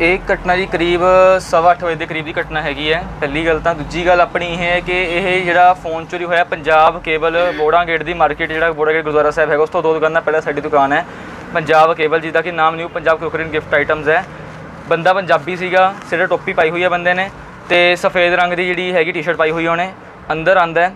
ਇਹ ਘਟਨਾ ਜੀ ਕਰੀਬ 7:30 ਵਜੇ ਦੇ ਕਰੀਬ ਦੀ ਘਟਨਾ ਹੈਗੀ ਹੈ। ਪਹਿਲੀ ਗੱਲ ਤਾਂ ਦੂਜੀ ਗੱਲ ਆਪਣੀ ਇਹ ਹੈ ਕਿ ਇਹ ਜਿਹੜਾ ਫੋਨ ਚੋਰੀ ਹੋਇਆ, ਪੰਜਾਬ ਕੇਬਲ ਬੋੜਾ ਗੇਟ ਦੀ ਮਾਰਕੀਟ ਜਿਹੜਾ ਬੋੜਾ ਗੇਟ ਗੁਰਦੁਆਰਾ ਸਾਹਿਬ ਹੈਗਾ, ਉਸ ਤੋਂ ਦੋ ਦੁਕਾਨਾਂ ਪਹਿਲਾਂ ਸਾਡੀ ਦੁਕਾਨ ਹੈ। ਪੰਜਾਬ ਕੇਬਲ ਜਿਹਦਾ ਕਿ ਨਾਮ new Punjab crockery gift items ਹੈ। ਬੰਦਾ ਪੰਜਾਬੀ ਸੀਗਾ, ਸਿਰ ਟੋਪੀ ਪਾਈ ਹੋਈ ਹੈ ਬੰਦੇ ਨੇ ਤੇ ਸਫੇਦ ਰੰਗ ਦੀ ਜਿਹੜੀ ਹੈਗੀ ਟੀ-ਸ਼ਰਟ ਪਾਈ ਹੋਈ ਉਹਨੇ, ਅੰਦਰ ਆਂਦਾ ਹੈ।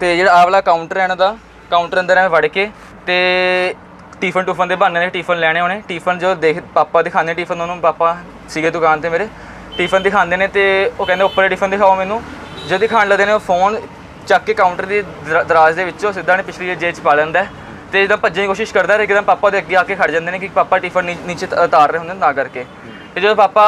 ਤੇ ਜਿਹੜਾ ਆਹ ਵਾਲਾ ਕਾਊਂਟਰ ਹੈ ਇਹਨਾਂ ਦਾ ਕਾਊਂਟਰ ਅੰਦਰ ਐਵੇਂ ਵੜ ਕੇ ਤੇ ਟਿਫਨ ਟੁਫਨ ਦੇ ਬਹਾਨੇ ਨੇ ਟਿਫਨ ਲੈਣੇ ਉਹਨੇ ਟਿਫਨ ਜੋ ਦੇਖ ਪਾਪਾ ਦਿਖਾਉਂਦੇ ਟਿਫਨ ਉਹਨੂੰ, ਪਾਪਾ ਸੀਗੇ ਦੁਕਾਨ ਤੇ ਮੇਰੇ। ਟਿਫਨ ਦਿਖਾਉਂਦੇ ਨੇ ਤੇ ਉਹ ਕਹਿੰਦੇ, ਉੱਪਰ ਟਿਫਨ ਦਿਖਾਓ ਮੈਨੂੰ। ਜਦ ਦਿਖਾਉਣ ਲੱਗਦੇ ਨੇ ਉਹ ਫੋਨ ਚੱਕ ਕੇ ਕਾਊਂਟਰ ਦੀ ਦਰ- ਦਰਾਜ਼ ਦੇ ਵਿੱਚੋਂ ਸਿੱਧਾ ਨੇ ਪਿਛਲੀ ਜੇਬ 'ਚ ਪਾ ਲੈਂਦਾ ਤੇ ਜਦੋਂ ਭੱਜਣ ਦੀ ਕੋਸ਼ਿਸ਼ ਕਰਦਾ ਹੈ ਇੱਕਦਮ ਪਾਪਾ ਦੇ ਅੱਗੇ ਆ ਕੇ ਖੜ ਜਾਂਦੇ ਨੇ ਕਿ ਪਾਪਾ ਟਿਫਨ ਨੀਚੇ ਤ- ਉਤਾਰ ਰਹੇ ਹੁੰਦੇ ਨੇ ਤਾਂ ਕਰਕੇ। ਤੇ ਜਦੋਂ ਪਾਪਾ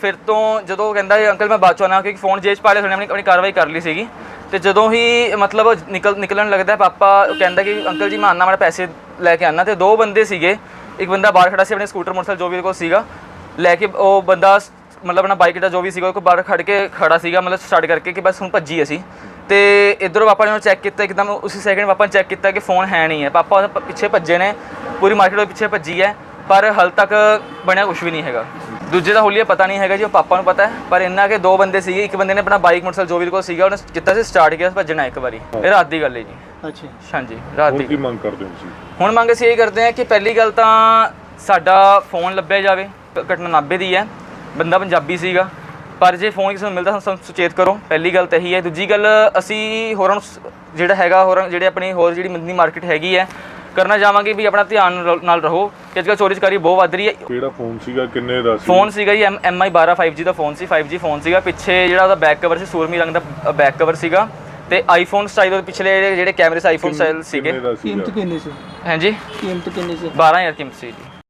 ਫਿਰ ਤੋਂ ਜਦੋਂ ਕਹਿੰਦਾ ਇਹ ਅੰਕਲ, ਮੈਂ ਬਾਅਦ 'ਚ ਆਉਣਾ, ਕਿਉਂਕਿ ਫੋਨ ਜੇਬ 'ਚ ਪਾ ਲਿਆ ਉਹਨੇ ਆਪਣੀ ਆਪਣੀ ਕਾਰਵਾਈ ਕਰ ਲਈ ਸੀਗੀ। ਤੇ ਜਦੋਂ ਹੀ ਮਤਲਬ ਨਿਕਲ ਨਿਕਲਣ ਲੱਗਦਾ, ਪਾਪਾ ਕਹਿੰਦਾ ਕਿ, ਅੰਕਲ ਜੀ, ਮੈਂ ਆਨਾ ਮੈਂ ਪੈਸੇ ਲੈ ਕੇ ਆਨਾ ਤੇ ਦੋ ਬੰਦੇ ਸੀਗੇ। ਇੱਕ ਬੰਦਾ ਬਾਹਰ ਖੜਾ ਸੀ, ਆਪਣੇ ਸਕੂਟਰ, ਮੋਟਰਸਾਈਕਲ, ਜੋ ਵੀ ਕੋਲ ਸੀਗਾ। ਲੈ ਕੇ ਉਹ ਬੰਦਾ ਮਤਲਬ ਆਪਣਾ ਬਾਈਕ ਦਾ ਜੋ ਵੀ ਸੀਗਾ ਉਹ ਕੋਲ ਬਾਹਰ ਖੜ ਕੇ ਖੜਾ ਸੀਗਾ, ਮਤਲਬ ਸਟਾਰਟ ਕਰਕੇ ਕਿ ਬਸ ਹੁਣ ਭੱਜੀ ਅਸੀਂ। ਤੇ ਇਧਰੋਂ ਪਾਪਾ ਨੇ ਉਹਨੂੰ ਚੈੱਕ ਕੀਤਾ ਇੱਕਦਮ ਉਸੇ ਸੈਕਿੰਡ ਪਾਪਾ ਨੇ ਚੈੱਕ ਕੀਤਾ ਕਿ ਫੋਨ ਹੈ ਨਹੀਂ ਹੈ। ਪਾਪਾ ਉਹਦੇ ਪਿੱਛੇ ਭੱਜੇ ਨੇ ਪੂਰੀ ਮਾਰਕੀਟ ਦੇ ਪਿੱਛੇ ਭੱਜੀ ਹੈ ਪਰ ਹਲ ਤੱਕ ਬਣਿਆ ਕੁਝ ਵੀ ਨਹੀਂ ਹੈਗਾ। ਦੂਜੇ ਦਾ ਹੋਲੀਆ ਪਤਾ ਨਹੀਂ ਹੈਗਾ ਜੀ ਉਹ ਪਾਪਾ ਨੂੰ ਪਤਾ ਹੈ ਪਰ ਇੰਨਾ ਕਿ ਦੋ ਬੰਦੇ ਸੀਗੇ ਇੱਕ ਬੰਦੇ ਨੇ ਆਪਣਾ ਬਾਈਕ ਮੋਟਰਸਾਈਕਲ ਜੋ ਵੀ ਕੋਲ ਸੀਗਾ ਉਹਨੇ ਕੀਤਾ ਸੀ ਸਟਾਰਟ ਕੀਤਾ ਭੱਜਣਾ ਇੱਕ ਵਾਰੀ। ਇਹ ਰਾਤ ਦੀ ਗੱਲ ਹੈ ਜੀ। ਅੱਛਾ। ਹਾਂਜੀ ਰਾਤ ਦੀ ਕੀ ਮੰਗ ਕਰਦੇ ਹੋ ਤੁਸੀਂ? ਹੁਣ ਮੰਗ ਅਸੀਂ ਇਹ ਕਰਦੇ ਹਾਂ ਕਿ ਪਹਿਲੀ ਗੱਲ ਤਾਂ ਸਾਡਾ ਫੋਨ ਲੱਭਿਆ ਜਾਵੇ ਘਟਨਾ ਨਾਭੇ ਦੀ ਹੈ। ਬੰਦਾ ਪੰਜਾਬੀ ਸੀਗਾ। ਪਰ ਜੇ ਫੋਨ ਕਿਸੇ ਨੂੰ ਮਿਲਦਾ ਸਾਨੂੰ ਸੁਚੇਤ ਕਰੋ ਪਹਿਲੀ ਗੱਲ ਤਾਂ ਇਹੀ ਹੈ। ਦੂਜੀ ਗੱਲ ਅਸੀਂ ਹੋਰਾਂ ਨੂੰ ਜਿਹੜਾ ਹੈਗਾ ਹੋਰਾਂ ਜਿਹੜੇ ਆਪਣੀ ਹੋਰ ਜਿਹੜੀ ਮੰਦੀ ਮਾਰਕੀਟ ਹੈਗੀ ਹੈ ਕਰਨਾ ਚਾਹਾਂਗੇ ਵੀ ਆਪਣਾ ਧਿਆਨ ਨਾਲ- ਰਹੋ। ਕਿ ਅੱਜਕੱਲ ਚੋਰੀ ਚਕਾਰੀ ਬਹੁਤ ਵੱਧ ਰਹੀ ਹੈ। ਕਿਹੜਾ ਫੋਨ ਸੀਗਾ ਕਿੰਨੇ ਦਾ ਸੀ? ਫੋਨ ਸੀਗਾ ਜੀ ਐਮ ਆਈ 12 5G ਦਾ ਫੋਨ ਸੀ 5G ਫੋਨ ਸੀਗਾ। ਪਿੱਛੇ ਜਿਹੜਾ ਉਹਦਾ ਬੈਕ ਕਵਰ ਸੀ ਸੂਰਮੀ ਰੰਗ ਦਾ ਬੈਕ ਕਵਰ ਸੀਗਾ। ਤੇ ਆਈਫੋਨ ਸਟਾਈਲ ਪਿਛਲੇ ਜਿਹੜੇ- ਕੈਮਰੇ ਸੀ ਆਈਫੋਨ ਸਟਾਈਲ ਸੀਗੇ। ਕਿੰਨੇ ਦਾ ਸੀਗਾ? ਕੀਮਤ ਕਿੰਨੀ ਸੀ? ਹਾਂਜੀ ਕੀਮਤ ਕਿੰਨੀ ਸੀ? 12000 ਕੀਮਤ ਸੀ ਜੀ।